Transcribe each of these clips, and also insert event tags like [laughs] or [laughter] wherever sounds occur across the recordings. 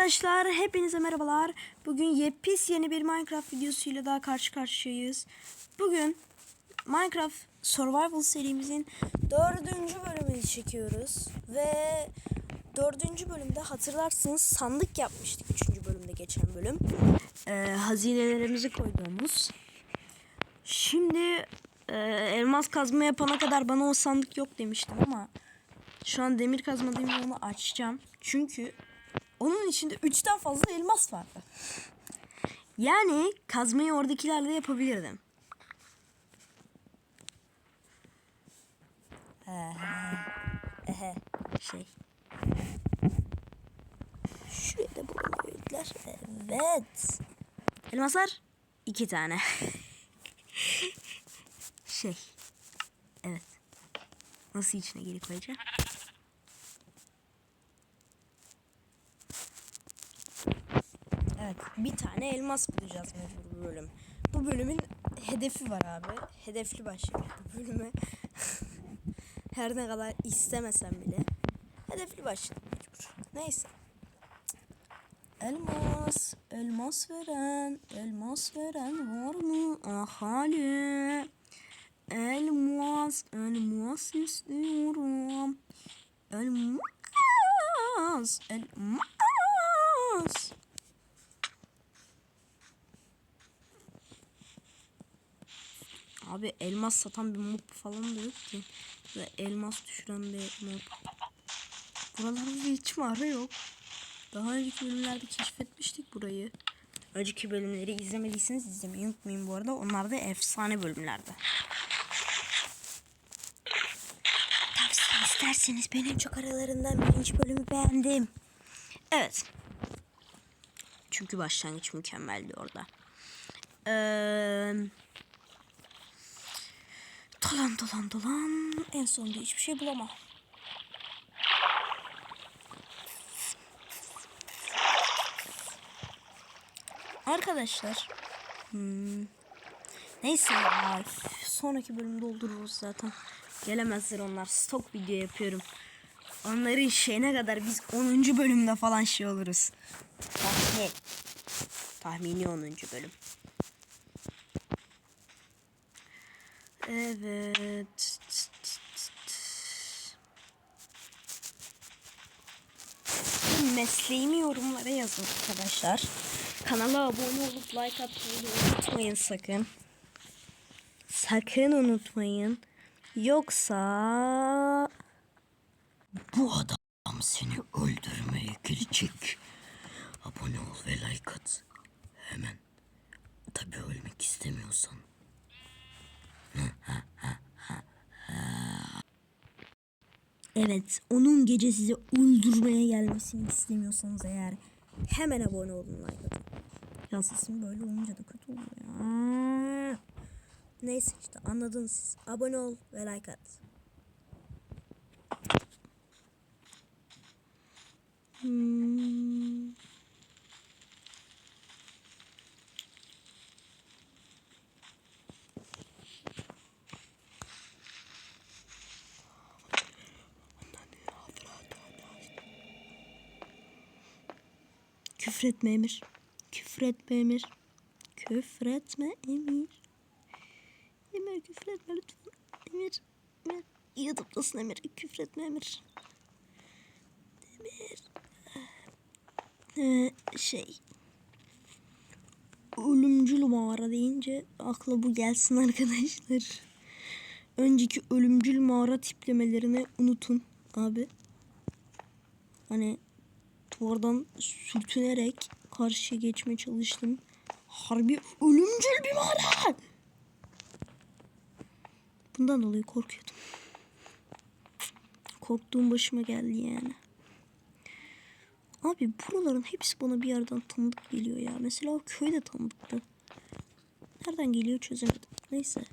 Arkadaşlar hepinize merhabalar. Bugün yepis yeni bir Minecraft videosuyla daha karşı karşıyayız. Bugün Minecraft Survival serimizin dördüncü bölümünü çekiyoruz. Ve dördüncü bölümde hatırlarsınız sandık yapmıştık üçüncü bölümde geçen bölüm. Ee, hazinelerimizi koyduğumuz. Şimdi e, elmas kazma yapana kadar bana o sandık yok demiştim ama şu an demir kazma demir onu açacağım. Çünkü onun içinde üçten fazla elmas vardı. Yani kazmayı oradakilerle yapabilirdim. Ehe, şey. Şuraya da bulunuyorlar. Evet. Elmaslar iki tane. [laughs] şey. Evet. Nasıl içine geri koyacağım? Evet bir tane elmas bulacağız mecbur bu bölüm. Bu bölümün hedefi var abi. Hedefli başladık bu bölüme. [laughs] Her ne kadar istemesem bile. Hedefli başladık mecbur. Neyse. Elmas, elmas veren, elmas veren var mı ahali? Elmas, elmas istiyorum. Elmas, elmas. Abi elmas satan bir mob falan da yok ki. Ve elmas düşüren bir mob. Buralarda hiç mağara yok. Daha önceki bölümlerde keşfetmiştik burayı. Önceki bölümleri izlemediyseniz izlemeyi unutmayın bu arada. Onlar da efsane bölümlerde. Tavsiye isterseniz benim çok aralarından birinci bölümü beğendim. Evet. Çünkü başlangıç mükemmeldi orada. Eee... Dolan dolan dolan. En sonunda hiçbir şey bulamam. Arkadaşlar. Hmm, neyse ya. Sonraki bölümde doldururuz zaten. Gelemezler onlar. Stok video yapıyorum. Onların şeyine kadar biz 10. bölümde falan şey oluruz. Tahmin. Tahmini 10. bölüm. Evet. Mesleğimi yorumlara yazın arkadaşlar. Kanala abone olup like atmayı unutmayın sakın. Sakın unutmayın. Yoksa Bu adam seni öldürmeye gelecek. Abone ol ve like at. Hemen. Evet onun gece sizi öldürmeye gelmesini istemiyorsanız eğer hemen abone olun like atın. Ya sesim böyle olunca da kötü oluyor ya. Neyse işte anladınız siz. Abone ol ve like at. Hmm. Küfretme Emir. Küfretme Emir. Küfretme Emir. Emir küfretme lütfen. Emir. Emir. YouTube'dasın Emir. Küfretme Emir. Emir. Ee, şey. Ölümcül mağara deyince akla bu gelsin arkadaşlar. Önceki ölümcül mağara tiplemelerini unutun abi. Hani duvardan sürtünerek karşıya geçmeye çalıştım. Harbi ölümcül bir mağara. Bundan dolayı korkuyordum. Korktuğum başıma geldi yani. Abi buraların hepsi bana bir yerden tanıdık geliyor ya. Mesela o köy de tanıdıktı. Nereden geliyor çözemedim. Neyse.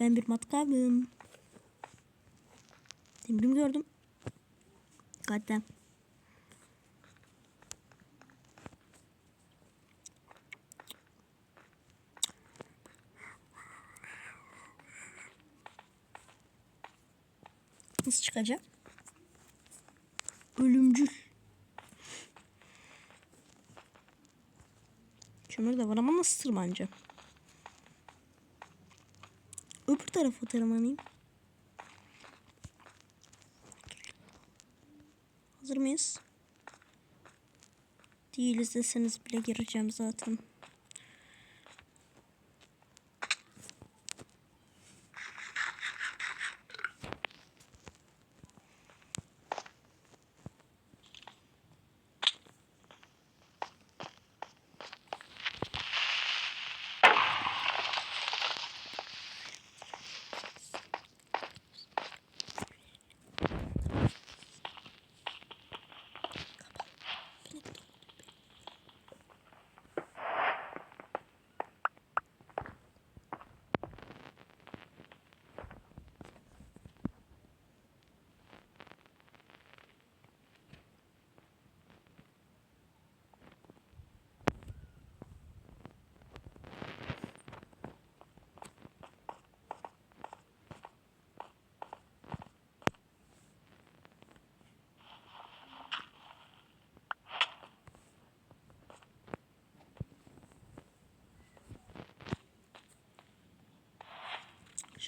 Ben bir matkalım. Demirim gördüm. Goddamn. Nasıl çıkacak? Ölümcül. Kömür de var ama nasıl tırmanacağım? Öbür tarafa tırmanayım. Hazır mıyız? Değiliz deseniz bile gireceğim zaten.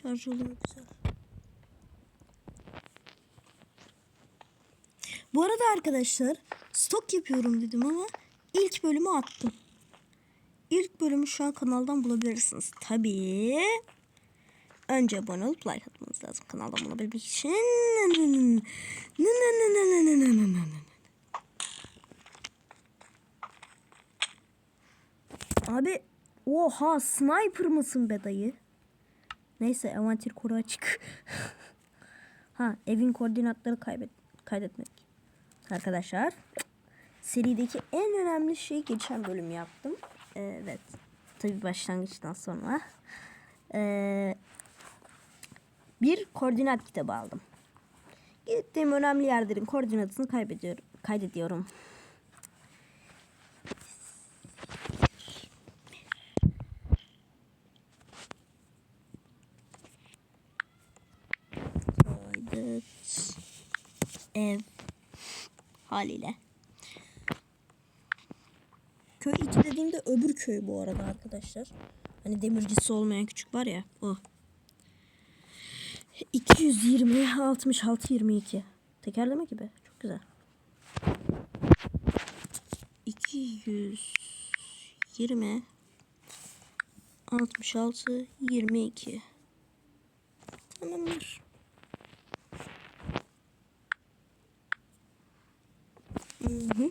Şarj oluyor güzel. Bu arada arkadaşlar stok yapıyorum dedim ama ilk bölümü attım. İlk bölümü şu an kanaldan bulabilirsiniz. Tabii. Önce abone olup like atmanız lazım kanaldan bulabilmek için. Abi oha sniper mısın be dayı? Neyse envanter koru açık. [laughs] ha evin koordinatları kaybet kaydetmek. Arkadaşlar serideki en önemli şeyi geçen bölüm yaptım. Evet. Tabi başlangıçtan sonra. Ee, bir koordinat kitabı aldım. Gittiğim önemli yerlerin koordinatını kaybediyorum, kaydediyorum. Kaydet. Ev. Haliyle. Köy 2 dediğimde öbür köy bu arada arkadaşlar. Hani demircisi olmayan küçük var ya o. 220 66 22. Tekerleme gibi. Çok güzel. 220 66 22. Tamamdır. Hı hı.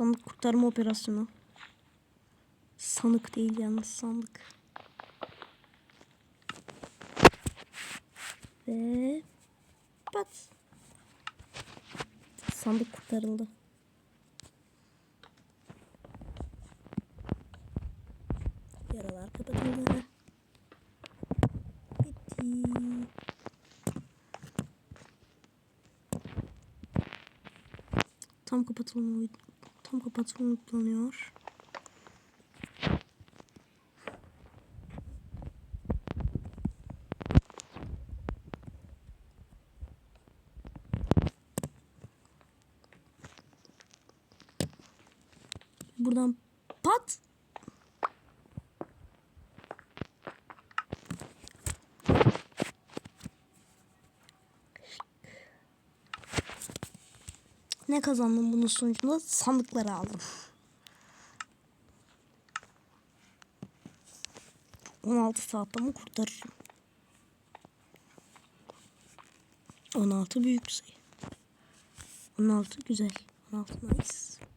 Sandık kurtarma operasyonu. Sanık değil yalnız sandık. Ve pat. Sandık kurtarıldı. Yaralar kapatıldı. Bitti. Tam kapatılma tam kapatılma uygulanıyor. Buradan pat. Ne kazandım bunun sonucunda? Sandıkları aldım. 16 saatte mi kurtarırım? 16 büyük sayı. 16 güzel. 16 nice.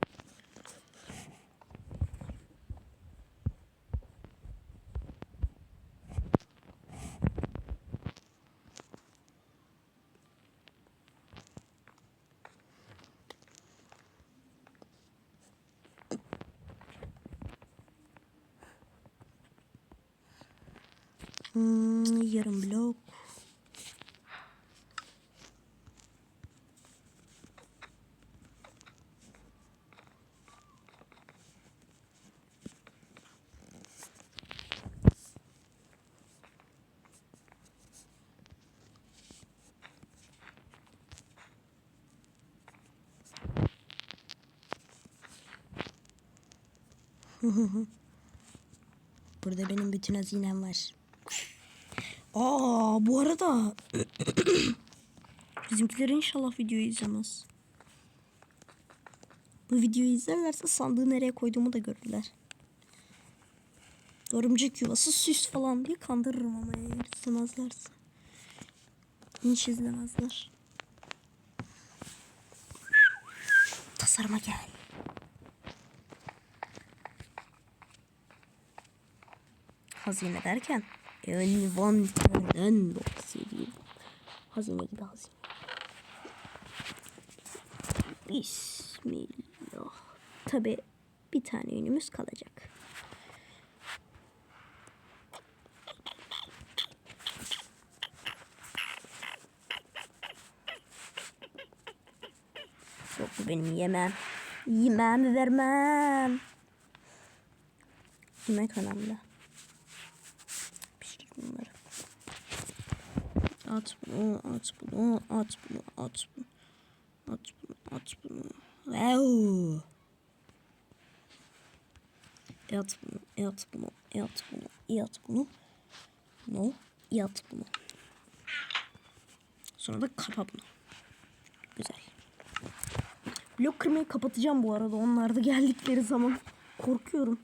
Hmm, yarım blok. Burada benim bütün hazinem var. Aa bu arada [clears throat] bizimkiler inşallah videoyu izlemez. Bu videoyu izlerlerse sandığı nereye koyduğumu da görürler. Örümcek yuvası süs falan diye kandırırım ama eğer istemezlerse. Hiç izlemezler. Tasarıma gel. Hazine derken envanterden bahsedeyim. Hazine gibi hazine. Bismillah. Tabi bir tane ünümüz kalacak. Yok bu benim yemem. Yemem vermem. Yemek önemli. At bunu, at bunu, at bunu, at bunu. At bunu, at bunu. Wow. Yat bunu, yat bunu, yat bunu, yat bunu. No, yat bunu. Sonra da kapa bunu. Güzel. Blok kırmayı kapatacağım bu arada. Onlar da geldikleri zaman. Korkuyorum.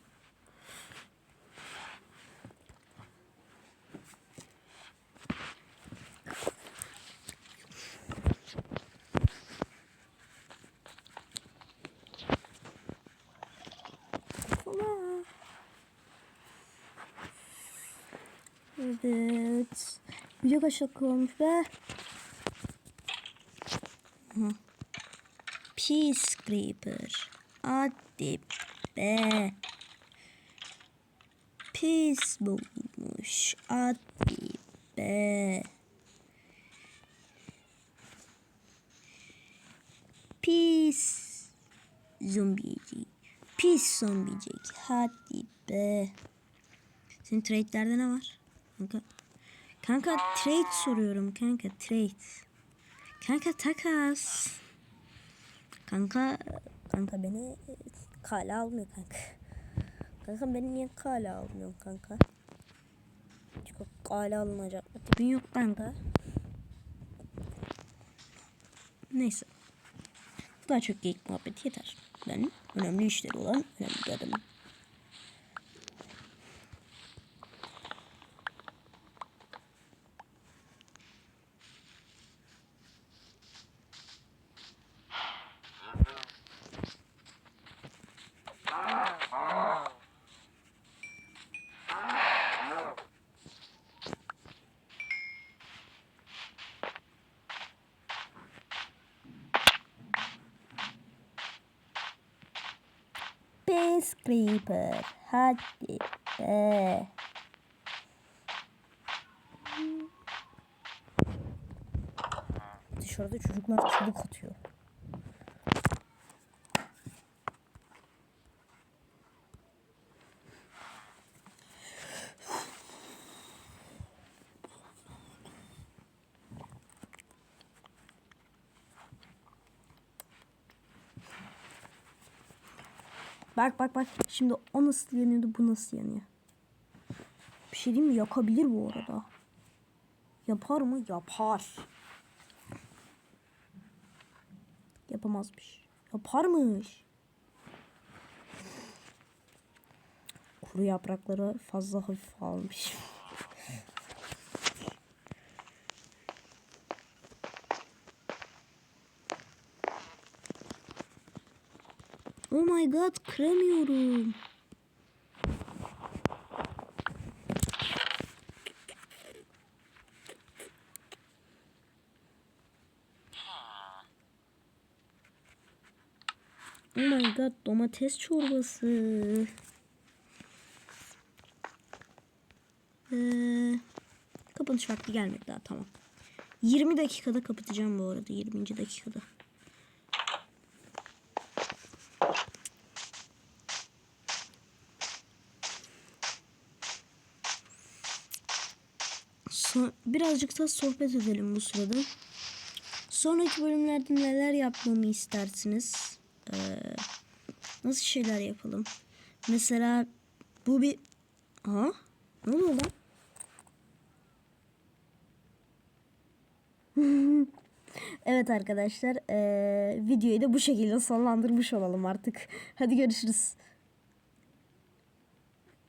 Ama. Evet. Video kaç dakika olmuş be? Peace Creeper. Hadi be. Peace bulmuş. Hadi be. Peace. Zombicik. Peace zombicik. Hadi be. Senin trade'lerde ne var? Kanka. Kanka trade soruyorum kanka trade. Kanka takas. Kanka kanka beni kale almıyor kanka. Kanka beni niye kale almıyorsun kanka? Çünkü kale alınacak tipin yok kanka. Neyse. Bu daha çok geyik muhabbeti yeter. Ben önemli işleri olan önemli bir adamım. Creeper. Hadi be. Dışarıda çocuklar çubuk atıyor. Bak bak bak. Şimdi o nasıl yanıyordu bu nasıl yanıyor. Bir şey diyeyim mi? Yakabilir bu arada. Yapar mı? Yapar. Yapamazmış. Yaparmış. Kuru yaprakları fazla hafif almış. My god kıramıyorum. Oh my god domates çorbası. Ee, kapanış vakti gelmedi daha tamam. 20 dakikada kapatacağım bu arada 20. dakikada. Birazcık da sohbet edelim bu sırada. Sonraki bölümlerde neler yapmamı istersiniz? Ee, nasıl şeyler yapalım? Mesela bu bir... Aha, ne oluyor lan? [laughs] evet arkadaşlar, ee, videoyu da bu şekilde sonlandırmış olalım artık. Hadi görüşürüz.